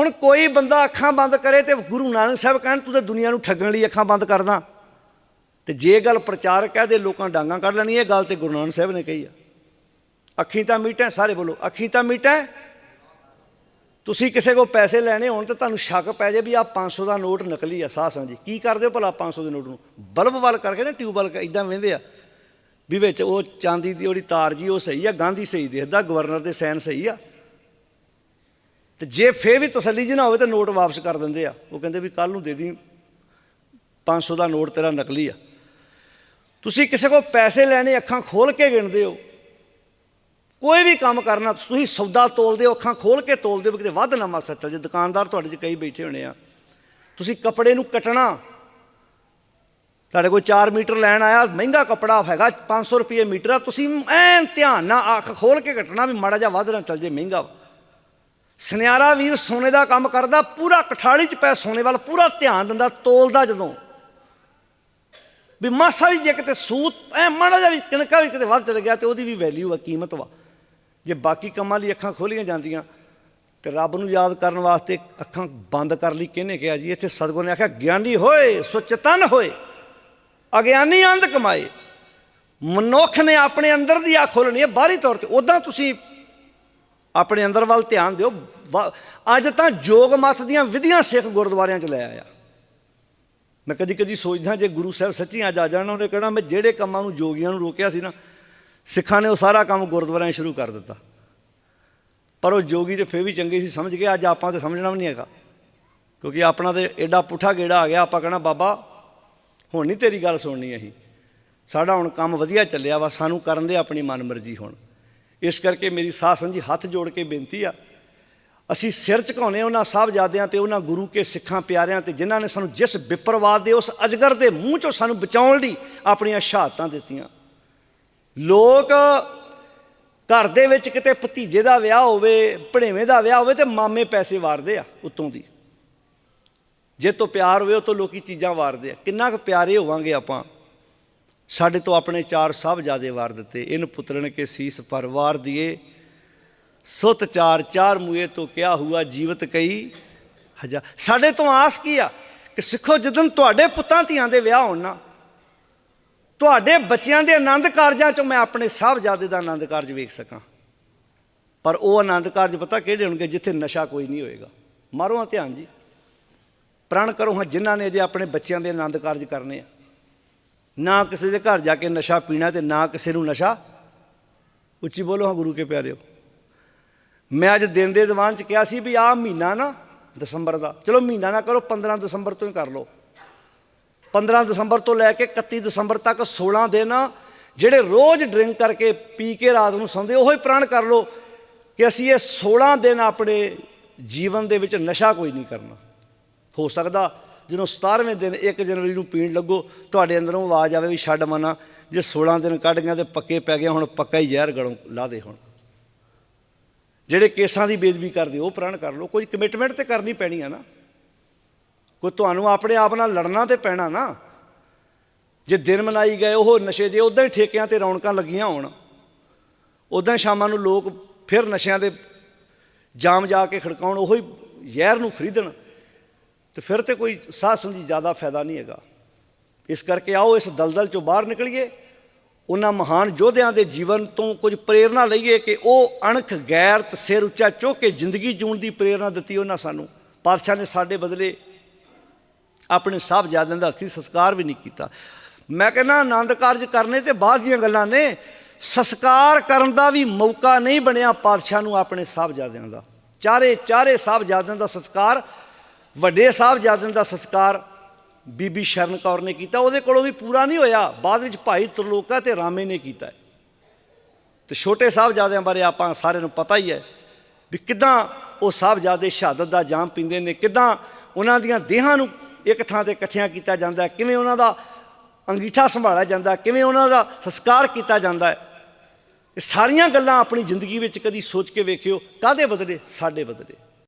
ਹੁਣ ਕੋਈ ਬੰਦਾ ਅੱਖਾਂ ਬੰਦ ਕਰੇ ਤੇ ਗੁਰੂ ਨਾਨਕ ਸਾਹਿਬ ਕਹਿਣ, ਤੂੰ ਤੇ ਦੁਨੀਆ ਨੂੰ ਠੱਗਣ ਲਈ ਅੱਖਾਂ ਬੰਦ ਕਰਦਾ। ਤੇ ਜੇ ਗੱਲ ਪ੍ਰਚਾਰਕ ਹੈ ਦੇ ਲੋਕਾਂ ਡਾਂਗਾ ਕੱਢ ਲੈਣੀ ਇਹ ਗੱਲ ਤੇ ਗੁਰੂ ਨਾਨਕ ਸਾਹਿਬ ਨੇ ਕਹੀ ਆ। ਅੱਖੀਂ ਤਾਂ ਮੀਟਾਂ ਸਾਰੇ ਬੋਲੋ, ਅੱਖੀਂ ਤਾਂ ਮੀਟਾਂ ਤੁਸੀਂ ਕਿਸੇ ਕੋ ਪੈਸੇ ਲੈਣੇ ਹੋਣ ਤੇ ਤੁਹਾਨੂੰ ਸ਼ੱਕ ਪੈ ਜੇ ਵੀ ਆ 500 ਦਾ ਨੋਟ ਨਕਲੀ ਆ, ਸਾਹ ਸਮਝੀ ਕੀ ਕਰਦੇ ਹੋ ਭਲਾ 500 ਦੇ ਨੋਟ ਨੂੰ? ਬਲਬ ਵੱਲ ਕਰਕੇ ਨਾ ਟਿਊਬ ਵੱਲ ਇਦਾਂ ਵਹਿੰਦੇ ਆ। ਵੀ ਵਿੱਚ ਉਹ ਚਾਂਦੀ ਦੀ, ਉਹਦੀ ਤਾਰ ਜੀ, ਉਹ ਸਹੀ ਆ, ਗਾਂਧੀ ਸਹੀ ਦੇਖਦਾ ਗਵਰਨਰ ਦੇ ਸੈਨ ਸਹੀ ਆ। ਤੇ ਜੇ ਫੇਰ ਵੀ ਤਸੱਲੀ ਜੀ ਨਾ ਹੋਵੇ ਤਾਂ ਨੋਟ ਵਾਪਸ ਕਰ ਦਿੰਦੇ ਆ। ਉਹ ਕਹਿੰਦੇ ਵੀ ਕੱਲ ਨੂੰ ਦੇ ਦੀ। 500 ਦਾ ਨੋਟ ਤੇਰਾ ਨਕਲੀ ਆ। ਤੁਸੀਂ ਕਿਸੇ ਕੋਲ ਪੈਸੇ ਲੈਣੇ, ਅੱਖਾਂ ਖੋਲ ਕੇ ਗਿਣਦੇ ਹੋ। ਕੋਈ ਵੀ ਕੰਮ ਕਰਨਾ, ਤੁਸੀਂ ਸੌਦਾ ਤੋਲਦੇ ਹੋ, ਅੱਖਾਂ ਖੋਲ ਕੇ ਤੋਲਦੇ ਹੋ ਵੀ ਕਿਤੇ ਵੱਧ ਨਾ ਮਾਸਾ ਚੱਲ ਜੇ ਦੁਕਾਨਦਾਰ ਤੁਹਾਡੇ 'ਚ ਕਈ ਬੈਠੇ ਹੋਣੇ ਆ। ਤੁਸੀਂ ਕੱਪੜੇ ਨੂੰ ਕੱਟਣਾ। ਤੁਹਾਡੇ ਕੋਲ 4 ਮੀਟਰ ਲੈਣ ਆਇਆ, ਮਹਿੰਗਾ ਕੱਪੜਾ ਹੈਗਾ 500 ਰੁਪਏ ਮੀਟਰ ਆ। ਤੁਸੀਂ ਐਨ ਧਿਆਨ ਨਾਲ ਅੱਖ ਖੋਲ ਕੇ ਕੱਟਣਾ ਵੀ ਮਾੜਾ ਜਿਹਾ ਵੱਧ ਨਾ ਚੱਲ ਜੇ, ਮਹਿੰਗਾ ਵਾ। ਸੁਨਿਆਰਾ ਵੀਰ ਸੋਨੇ ਦਾ ਕੰਮ ਕਰਦਾ, ਪੂਰਾ ਕਠਾਲੀ 'ਚ ਪੈ ਸੋਨੇ ਵੱਲ, ਪੂਰਾ ਧਿਆਨ ਦਿੰਦਾ ਤੋਲਦਾ ਜਦੋਂ। ਵੀ ਮਾਸਾ ਵੀ ਜੇ ਕਿਤੇ ਸੂਤ, ਐ ਮਾੜਾ ਜਿਹਾ ਵੀ ਕਿਣਕਾ ਵੀ ਕਿਤੇ ਵੱਧ ਚਲ ਗਿਆ ਤੇ ਉਹਦੀ ਵੀ ਵੈਲਿਊ ਆ, ਕੀਮਤ ਵਾ। ਜੇ ਬਾਕੀ ਕੰਮਾਂ ਲਈ ਅੱਖਾਂ ਖੋਲੀਆਂ ਜਾਂਦੀਆਂ, ਤੇ ਰੱਬ ਨੂੰ ਯਾਦ ਕਰਨ ਵਾਸਤੇ ਅੱਖਾਂ ਬੰਦ ਕਰ ਲਈ ਕਿਹਨੇ ਕਿਹਾ ਜੀ? ਇੱਥੇ ਸਤਿਗੁਰ ਨੇ ਆਖਿਆ, ਗਿਆਨੀ ਹੋਏ ਸੁਚੇਤਨ ਹੋਏ, ਅਗਿਆਨੀ ਅੰਧ ਕਮਾਏ। ਮਨੁੱਖ ਨੇ ਆਪਣੇ ਅੰਦਰ ਦੀ ਅੱਖ ਖੋਲਣੀ ਹੈ, ਬਾਹਰੀ ਤੌਰ ਤੇ ਉਦਾਂ ਤੁਸੀਂ ਆਪਣੇ ਅੰਦਰ ਵੱਲ ਧਿਆਨ ਦਿਓ। ਵਾ- ਅੱਜ ਤਾਂ ਜੋਗ ਮੱਤ ਦੀਆਂ ਵਿਧੀਆਂ ਸਿੱਖ ਗੁਰਦੁਆਰਿਆਂ 'ਚ ਲੈ ਆਇਆ। ਮੈਂ ਕਦੀ ਕਦੀ ਸੋਚਦਾ ਜੇ ਗੁਰੂ ਸਾਹਿਬ ਸੱਚੀ ਅੱਜ ਆ ਜਾਣ, ਉਹਨੇ ਕਹਿਣਾ, ਮੈਂ ਜਿਹੜੇ ਕੰਮਾਂ ਨੂੰ ਜੋਗੀਆਂ ਨੂੰ ਰੋਕਿਆ ਸੀ ਨਾ, ਸਿੱਖਾਂ ਨੇ ਉਹ ਸਾਰਾ ਕੰਮ ਗੁਰਦੁਆਰਿਆਂ ਸ਼ੁਰੂ ਕਰ ਦਿੱਤਾ। ਪਰ ਉਹ ਜੋਗੀ ਤੇ ਫੇਰ ਵੀ ਚੰਗੇ ਸੀ, ਸਮਝ ਗਏ, ਅੱਜ ਆਪਾਂ ਤੇ ਸਮਝਣਾ ਵੀ ਨਹੀਂ ਹੈਗਾ। ਕਿਉਂਕਿ ਆਪਣਾ ਤੇ ਐਡਾ ਪੁੱਠਾ ਗੇੜਾ ਆ ਗਿਆ, ਆਪਾਂ ਕਹਣਾ, ਬਾਬਾ, ਹੁਣ ਨਹੀਂ ਤੇਰੀ ਗੱਲ ਸੁਣਨੀ ਅਸੀਂ। ਸਾਡਾ ਹੁਣ ਕੰਮ ਵਧੀਆ ਚੱਲਿਆ ਵਾ, ਸਾਨੂੰ ਕਰਨ ਦੇ ਆਪਣੀ ਮਨਮਰਜ਼ੀ ਹੁਣ। ਇਸ ਕਰਕੇ ਮੇਰੀ ਸਾਧ ਸੰਜੀ ਹੱਥ ਜੋੜ ਕੇ ਬੇਨਤੀ ਆ। ਅਸੀਂ ਸਿਰ ਝੁਕਾਉਨੇ ਉਹਨਾਂ ਸਾਹਿਬਜ਼ਾਦਿਆਂ ਤੇ ਉਹਨਾਂ ਗੁਰੂ ਕੇ ਸਿੱਖਾਂ ਪਿਆਰਿਆਂ ਤੇ ਜਿਨ੍ਹਾਂ ਨੇ ਸਾਨੂੰ ਜਿਸ ਵਿਪਰਵਾਦ ਦੇ ਉਸ ਅਜਗਰ ਦੇ ਮੂੰਹ ਚੋਂ ਸਾਨੂੰ ਬਚਾਉਣ ਲਈ ਆਪਣੀਆਂ ਸ਼ਹਾਦਤਾਂ ਦਿੱਤੀਆਂ। ਲੋਕ ਘਰ ਦੇ ਵਿੱਚ ਕਿਤੇ ਭਤੀਜੇ ਦਾ ਵਿਆਹ ਹੋਵੇ, ਭਣੇਵੇਂ ਦਾ ਵਿਆਹ ਹੋਵੇ ਤੇ ਮਾਮੇ ਪੈਸੇ ਵਾਰਦੇ ਆ ਉਤੋਂ ਦੀ। ਜੇ ਤੋਂ ਪਿਆਰ ਹੋਵੇ ਉਹ ਤੋਂ ਲੋਕੀ ਚੀਜ਼ਾਂ ਵਾਰਦੇ ਆ। ਕਿੰਨਾ ਕੁ ਪਿਆਰੇ ਹੋਵਾਂਗੇ ਆਪਾਂ। ਸਾਡੇ ਤੋਂ ਆਪਣੇ ਚਾਰ ਸਾਹਿਬਜ਼ਾਦੇ ਵਾਰ ਦਿੱਤੇ। ਇਹਨ ਪੁੱਤਰਨ ਕੇ ਸੀਸ ਪਰ ਵਾਰ ਦਿਏ। ਸੁਤ ਚਾਰ ਚਾਰ ਮੂਏ ਤੋਂ ਕਿਆ ਹੁਆ, ਜੀਵਤ ਕਈ ਹਜਾ, ਸਾਡੇ ਤੋਂ ਆਸ ਕੀ ਆ ਕਿ ਸਿੱਖੋ, ਜਦੋਂ ਤੁਹਾਡੇ ਪੁੱਤਾਂ ਧੀਆਂ ਦੇ ਵਿਆਹ ਹੋਣ ਨਾ, ਤੁਹਾਡੇ ਬੱਚਿਆਂ ਦੇ ਆਨੰਦ ਕਾਰਜਾਂ ਚੋਂ ਮੈਂ ਆਪਣੇ ਸਾਹਿਬਜ਼ਾਦੇ ਦਾ ਆਨੰਦ ਕਾਰਜ ਵੇਖ ਸਕਾਂ। ਪਰ ਉਹ ਆਨੰਦ ਕਾਰਜ ਪਤਾ ਕਿਹੜੇ ਹੋਣਗੇ ਜਿੱਥੇ ਨਸ਼ਾ ਕੋਈ ਨਹੀਂ ਹੋਏਗਾ। ਮਾਰੋ ਹਾਂ ਧਿਆਨ ਜੀ। ਪ੍ਰਣ ਕਰੋ ਹਾਂ, ਜਿਨ੍ਹਾਂ ਨੇ ਜੇ ਆਪਣੇ ਬੱਚਿਆਂ ਦੇ ਆਨੰਦ ਕਾਰਜ ਕਰਨੇ ਆ। ਨਾ ਕਿਸੇ ਦੇ ਘਰ ਜਾ ਕੇ ਨਸ਼ਾ ਪੀਣਾ ਤੇ ਨਾ ਕਿਸੇ ਨੂੰ ਨਸ਼ਾ ਉੱਚੀ ਬੋਲੋ ਹਾਂ ਗੁਰੂ ਕੇ ਪਿਆਰਿਓ। ਮੈਂ ਅੱਜ ਦਿਨ ਦੇ ਦੀਵਾਨ ਚ ਕਿਹਾ ਸੀ ਵੀ ਆਹ ਮਹੀਨਾ ਨਾ ਦਸੰਬਰ ਦਾ। ਚਲੋ ਮਹੀਨਾ ਨਾ ਕਰੋ 15 ਦਸੰਬਰ ਤੋਂ ਹੀ ਕਰ ਲਓ। 15 ਦਸੰਬਰ ਤੋਂ ਲੈ ਕੇ 31 ਦਸੰਬਰ ਤੱਕ 16 ਦਿਨ ਜਿਹੜੇ ਰੋਜ਼ ਡਰਿੰਕ ਕਰਕੇ ਪੀ ਕੇ ਰਾਤ ਨੂੰ ਸੌਂਦੇ, ਉਹੋ ਹੀ ਪ੍ਰਣ ਕਰ ਲਓ ਕਿ ਅਸੀਂ ਇਹ 16 ਦਿਨ ਆਪਣੇ ਜੀਵਨ ਦੇ ਵਿੱਚ ਨਸ਼ਾ ਕੋਈ ਨਹੀਂ ਕਰਨਾ। ਹੋ ਸਕਦਾ ਜਦੋਂ 17ਵੇਂ ਦਿਨ 1 ਜਨਵਰੀ ਨੂੰ ਪੀਣ ਲੱਗੋ, ਤੁਹਾਡੇ ਅੰਦਰੋਂ ਆਵਾਜ਼ ਆਵੇ ਵੀ ਛੱਡ ਮਨਾ। ਜੇ 16 ਦਿਨ ਕੱਢ ਗਿਆ ਤੇ ਪੱਕੇ ਪੈ ਗਏ, ਹੁਣ ਪੱਕਾ ਹੀ ਜ਼ਹਿਰ ਗਲੋਂ ਲਾ ਦੇ ਹੁਣ। ਜਿਹੜੇ ਕੇਸਾਂ ਦੀ ਬੇਦਬੀ ਕਰਦੇ, ਉਹ ਪ੍ਰਣ ਕਰ ਲਓ। ਕੋਈ ਕਮਿਟਮੈਂਟ ਤੇ ਕਰਨੀ ਪੈਣੀ ਆ ਨਾ। ਕੋਈ ਤੁਹਾਨੂੰ ਆਪਣੇ ਆਪ ਨਾਲ ਲੜਨਾ ਤੇ ਪੈਣਾ ਨਾ। ਜੇ ਦਿਨ ਮਨਾਈ ਗਏ, ਉਹ ਨਸ਼ੇ ਦੇ ਉਦਾਂ ਹੀ ਠੇਕਿਆਂ ਤੇ ਰੌਣਕਾਂ ਲੱਗੀਆਂ ਹੋਣ। ਉਦਾਂ ਹੀ ਸ਼ਾਮਾਂ ਨੂੰ ਲੋਕ ਫਿਰ ਨਸ਼ਿਆਂ ਦੇ ਜਾਮ ਜਾ ਕੇ ਖੜਕਾਉਣ, ਉਹੀ ਜ਼ਹਿਰ ਨੂੰ ਖਰੀਦਣ। ਤੇ ਫਿਰ ਤੇ ਕੋਈ ਸਾਧ ਸੰਗੀ ਜ਼ਿਆਦਾ ਫਾਇਦਾ ਨਹੀਂ ਹੈਗਾ। ਇਸ ਕਰਕੇ ਆਓ, ਇਸ ਦਲਦਲ ਚੋਂ ਬਾਹਰ ਨਿਕਲੀਏ। ਉਹਨਾਂ ਮਹਾਨ ਯੋਧਿਆਂ ਦੇ ਜੀਵਨ ਤੋਂ ਕੁਝ ਪ੍ਰੇਰਣਾ ਲਈਏ ਕਿ ਉਹ ਅਣਖ ਗੈਰਤ ਸਿਰ ਉੱਚਾ ਚੁੱਕ ਕੇ ਜ਼ਿੰਦਗੀ ਜੂਣ ਦੀ ਪ੍ਰੇਰਣਾ ਦਿੱਤੀ ਉਹਨਾਂ ਸਾਨੂੰ। ਪਾਤਸ਼ਾਹ ਨੇ ਸਾਡੇ ਬਦਲੇ ਆਪਣੇ ਸਾਹਿਬਜ਼ਾਦਿਆਂ ਦਾ ਹੱਥੀਂ ਸੰਸਕਾਰ ਵੀ ਨਹੀਂ ਕੀਤਾ। ਮੈਂ ਕਹਿੰਦਾ, ਆਨੰਦ ਕਾਰਜ ਕਰਨੇ ਤੇ ਬਾਅਦ ਦੀਆਂ ਗੱਲਾਂ ਨੇ। ਸੰਸਕਾਰ ਕਰਨ ਦਾ ਵੀ ਮੌਕਾ ਨਹੀਂ ਬਣਿਆ ਪਾਤਸ਼ਾਹ ਨੂੰ ਆਪਣੇ ਸਾਹਿਬਜ਼ਾਦਿਆਂ ਦਾ। ਚਾਰੇ ਚਾਰੇ ਸਾਹਿਬਜ਼ਾਦਿਆਂ ਦਾ ਸੰਸਕਾਰ ਵੱਡੇ ਸਾਹਿਬਜ਼ਾਦਿਆਂ ਦਾ ਸੰਸਕਾਰ ਬੀਬੀ ਸ਼ਰਨ ਕੌਰ ਨੇ ਕੀਤਾ। ਉਹਦੇ ਕੋਲੋਂ ਵੀ ਪੂਰਾ ਨਹੀਂ ਹੋਇਆ। ਬਾਅਦ ਵਿੱਚ ਭਾਈ ਤਰਲੋਕਾ ਤੇ ਰਾਮੇ ਨੇ ਕੀਤਾ ਹੈ। ਤੇ ਛੋਟੇ ਸਾਹਿਬਜ਼ਾਦਿਆਂ ਬਾਰੇ ਆਪਾਂ ਸਾਰਿਆਂ ਨੂੰ ਪਤਾ ਹੀ ਹੈ ਵੀ ਕਿਦਾਂ ਉਹ ਸਾਹਿਬਜ਼ਾਦੇ ਸ਼ਹਾਦਤ ਦਾ ਜਾਮ ਪੀਂਦੇ ਨੇ, ਕਿਦਾਂ ਉਹਨਾਂ ਦੀਆਂ ਦੇਹਾਂ ਨੂੰ ਇੱਕ ਥਾਂ ਤੇ ਇਕੱਠਿਆਂ ਕੀਤਾ ਜਾਂਦਾ ਹੈ, ਕਿਵੇਂ ਉਹਨਾਂ ਦਾ ਅੰਗੀਠਾ ਸੰਭਾਲਿਆ ਜਾਂਦਾ ਕਿਵੇਂ ਉਹਨਾਂ ਦਾ ਸੰਸਕਾਰ ਕੀਤਾ ਜਾਂਦਾ ਹੈ। ਇਹ ਸਾਰੀਆਂ ਗੱਲਾਂ ਆਪਣੀ ਜ਼ਿੰਦਗੀ ਵਿੱਚ ਕਦੀ ਸੋਚ ਕੇ ਵੇਖਿਓ ਕਾਦੇ ਬਦਲੇ? ਸਾਡੇ ਬਦਲੇ।